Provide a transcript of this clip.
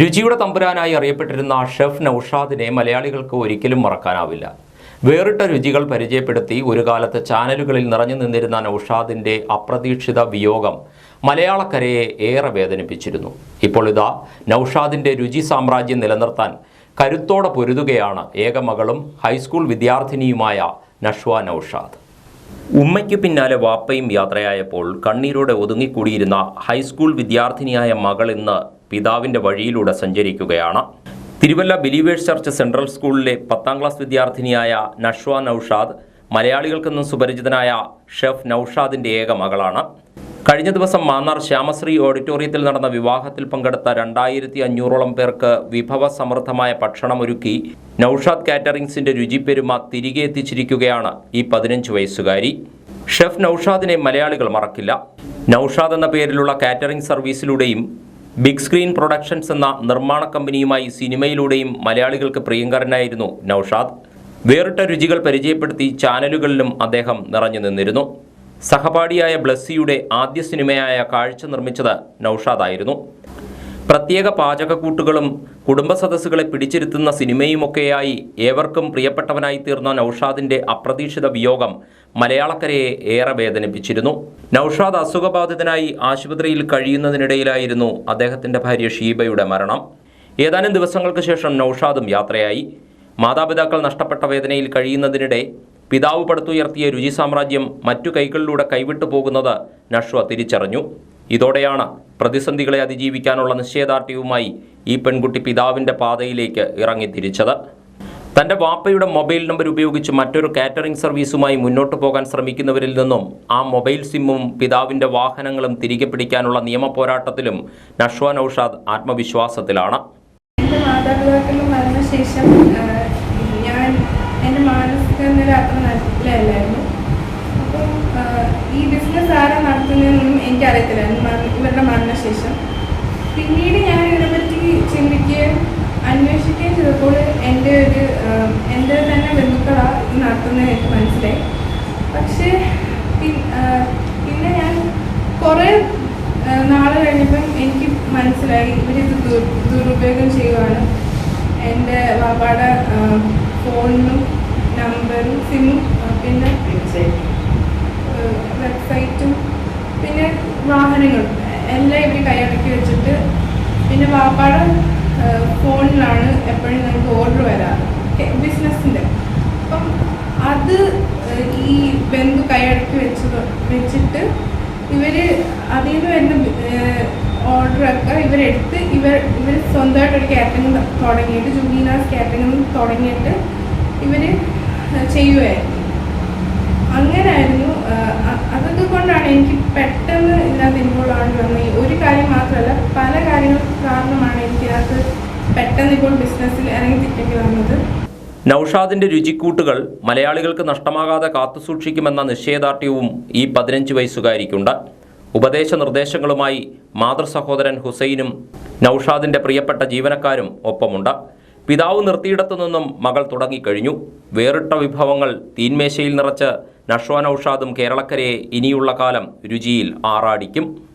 രുചിയുടെ തമ്പുരാനായി അറിയപ്പെട്ടിരുന്ന ഷെഫ് നൌഷാദിനെ മലയാളികൾക്ക് ഒരിക്കലും മറക്കാനാവില്ല. വേറിട്ട രുചികൾ പരിചയപ്പെടുത്തി ഒരു കാലത്ത് ചാനലുകളിൽ നിറഞ്ഞു നിന്നിരുന്ന നൌഷാദിന്റെ അപ്രതീക്ഷിത വിയോഗം മലയാളക്കരയെ ഏറെ വേദനിപ്പിച്ചിരുന്നു. ഇപ്പോൾ ഇതാ നൌഷാദിന്റെ രുചി സാമ്രാജ്യം നിലനിർത്താൻ കരുത്തോടെ പൊരുതുകയാണ് ഏകമകളും ഹൈസ്കൂൾ വിദ്യാർത്ഥിനിയുമായ നഷ്വ നൌഷാദ്. ഉമ്മയ്ക്ക് പിന്നാലെ വാപ്പയും യാത്രയായപ്പോൾ കണ്ണീരോടെ ഒതുങ്ങിക്കൂടിയിരുന്ന ഹൈസ്കൂൾ വിദ്യാർത്ഥിനിയായ മകൾ ഇന്ന് പിതാവിന്റെ വഴിയിലൂടെ സഞ്ചരിക്കുകയാണ്. തിരുവല്ല ബിലീവേഴ്സ് ചർച്ച് സെൻട്രൽ സ്കൂളിലെ പത്താം ക്ലാസ് വിദ്യാർത്ഥിനിയായ നഷ്വ നൌഷാദ് മലയാളികൾക്കെന്നും സുപരിചിതനായ ഷെഫ് നൌഷാദിന്റെ ഏക മകളാണ്. കഴിഞ്ഞ ദിവസം മാന്നാർ ശ്യാമശ്രീ ഓഡിറ്റോറിയത്തിൽ നടന്ന വിവാഹത്തിൽ പങ്കെടുത്ത രണ്ടായിരത്തി അഞ്ഞൂറോളം പേർക്ക് വിഭവസമൃദ്ധമായ ഭക്ഷണമൊരുക്കി നൌഷാദ് കാറ്ററിംഗ്സിന്റെ രുചിപ്പെരുമ തിരികെ എത്തിച്ചിരിക്കുകയാണ് ഈ പതിനഞ്ച് വയസ്സുകാരി. ഷെഫ് നൌഷാദിനെ മലയാളികൾ മറക്കില്ല. നൌഷാദ് എന്ന പേരിലുള്ള കാറ്ററിംഗ് സർവീസിലൂടെയും ബിഗ് സ്ക്രീൻ പ്രൊഡക്ഷൻസ് എന്ന നിർമ്മാണ കമ്പനിയുമായി സിനിമയിലൂടെയും മലയാളികൾക്ക് പ്രിയങ്കരനായിരുന്നു നൌഷാദ്. വേറിട്ട രുചികൾ പരിചയപ്പെടുത്തി ചാനലുകളിലും അദ്ദേഹം നിറഞ്ഞു നിന്നിരുന്നു. സഹപാഠിയായ ബ്ലസ്സിയുടെ ആദ്യ സിനിമയായ കാഴ്ച നിർമ്മിച്ചത് നൌഷാദായിരുന്നു. പ്രത്യേക പാചകക്കൂട്ടുകളും കുടുംബ സദസ്സുകളെ പിടിച്ചിരുത്തുന്ന സിനിമയുമൊക്കെയായി ഏവർക്കും പ്രിയപ്പെട്ടവനായി തീർന്ന നൌഷാദിന്റെ അപ്രതീക്ഷിത വിയോഗം മലയാളക്കരയെ ഏറെ വേദനിപ്പിച്ചിരുന്നു. നൌഷാദ് അസുഖബാധിതനായി ആശുപത്രിയിൽ കഴിയുന്നതിനിടയിലായിരുന്നു അദ്ദേഹത്തിന്റെ ഭാര്യ ഷീബയുടെ മരണം. ഏതാനും ദിവസങ്ങൾക്ക് ശേഷം നൌഷാദും യാത്രയായി. മാതാപിതാക്കൾ നഷ്ടപ്പെട്ട വേദനയിൽ കഴിയുന്നതിനിടെ പിതാവ് പടുത്തുയർത്തിയ രുചി സാമ്രാജ്യം മറ്റു കൈകളിലൂടെ കൈവിട്ടു പോകുന്നത് നഷ്വ തിരിച്ചറിഞ്ഞു. ഇതോടെയാണ് പ്രതിസന്ധികളെ അതിജീവിക്കാനുള്ള നിശ്ചയദാർഢ്യവുമായി ഈ പെൺകുട്ടി പിതാവിന്റെ പാതയിലേക്ക് ഇറങ്ങിത്തിരിച്ചത് തന്റെ വാപ്പയുടെ മൊബൈൽ നമ്പർ ഉപയോഗിച്ച് മറ്റൊരു കാറ്ററിംഗ് സർവീസുമായി മുന്നോട്ട് പോകാൻ ശ്രമിക്കുന്നവരിൽ നിന്നും ആ മൊബൈൽ സിമ്മും പിതാവിന്റെ വാഹനങ്ങളും തിരികെ പിടിക്കാനുള്ള നിയമ പോരാട്ടത്തിലും നഷ്വ നൌഷാദ് ആത്മവിശ്വാസത്തിലാണ്. ഞാൻ എന്റെ മാനസിക നില അത്ര നല്ലതല്ലായിരുന്നു അപ്പം ഈ ബിസിനസ് ആരാ നടത്തുന്നതെന്നൊന്നും എനിക്കറിയത്തില്ല. ഇവരുടെ മരണശേഷം. പിന്നീട് ഞാൻ ഇതിനെപ്പറ്റി ചിന്തിക്കുകയും അന്വേഷിക്കുകയും ചിലപ്പോൾ എന്റെ ഒരു എന്റെ തന്നെ ബന്ധുക്കളാണ് ഇത് നടത്തുന്നത് എനിക്ക് മനസ്സിലായി. പക്ഷേ പിന്നെ ഞാൻ കുറേ നാൾ കഴിഞ്ഞപ്പം എനിക്ക് മനസ്സിലായി ഇവരിത് ദുരുപയോഗം ചെയ്യുവാണ്. എന്റെ വാപ്പാടെ ഫോണിനും നമ്പറും സിമ്മും ആ, പിന്നെ ആ, വെബ്സൈറ്റും പിന്നെ വാഹനങ്ങളും എല്ലാം ഇവർ കൈയടക്കി വെച്ചിട്ട് പിന്നെ വാപ്പാട് ഫോണിലാണ് എപ്പോഴും നമുക്ക് ഓർഡർ വരാറ്. ബിസിനസ്സിന്റെ അപ്പം അത് ഈ ബന്ധു കൈയടക്കി വെച്ചത് വെച്ചിട്ട് ഇവർ അതിൽ നിന്ന് വരുന്ന ഓർഡറൊക്കെ ഇവരെടുത്ത് ഇവർ ഇവർ സ്വന്തമായിട്ട് ഒരു കാറ്ററിംഗ് തുടങ്ങിയിട്ട് ജുബീനാസ് കാറ്ററിംഗ് തുടങ്ങിയിട്ട് ഇവർ ചെയ്യുമായിരുന്നു അങ്ങനായിരുന്നു അതൊക്കെ കൊണ്ടാണ് എനിക്ക് പെട്ടെന്ന് ഇതിനകത്ത് ഇൻവോൾവ് ആവേണ്ടി വന്നത് ഈ ഒരു കാര്യം മാത്രമല്ല പല കാര്യങ്ങൾ കാരണമാണ് എനിക്കകത്ത് പെട്ടെന്ന് ഇപ്പോൾ ബിസിനസ്സിൽ ഇറങ്ങി തിരിക്കേണ്ടി വന്നത്. നൌഷാദിന്റെ രുചിക്കൂട്ടുകൾ മലയാളികൾക്ക് നഷ്ടമാകാതെ കാത്തുസൂക്ഷിക്കുമെന്ന നിശ്ചയദാർഢ്യവും ഈ പതിനഞ്ച് വയസ്സുകാരിക്കുണ്ട്. ഉപദേശ നിർദ്ദേശങ്ങളുമായി മാതൃസഹോദരൻ ഹുസൈനും നൌഷാദിന്റെ പ്രിയപ്പെട്ട ജീവനക്കാരും ഒപ്പമുണ്ട്. പിതാവ് നിർത്തിയിടത്തു നിന്നും മകൾ തുടങ്ങിക്കഴിഞ്ഞു. വേറിട്ട വിഭവങ്ങൾ തീന്മേശയിൽ നിറച്ച് നഷ്വാനൌഷാദും കേരളക്കരയെ ഇനിയുള്ള കാലം രുചിയിൽ ആറാടിക്കും.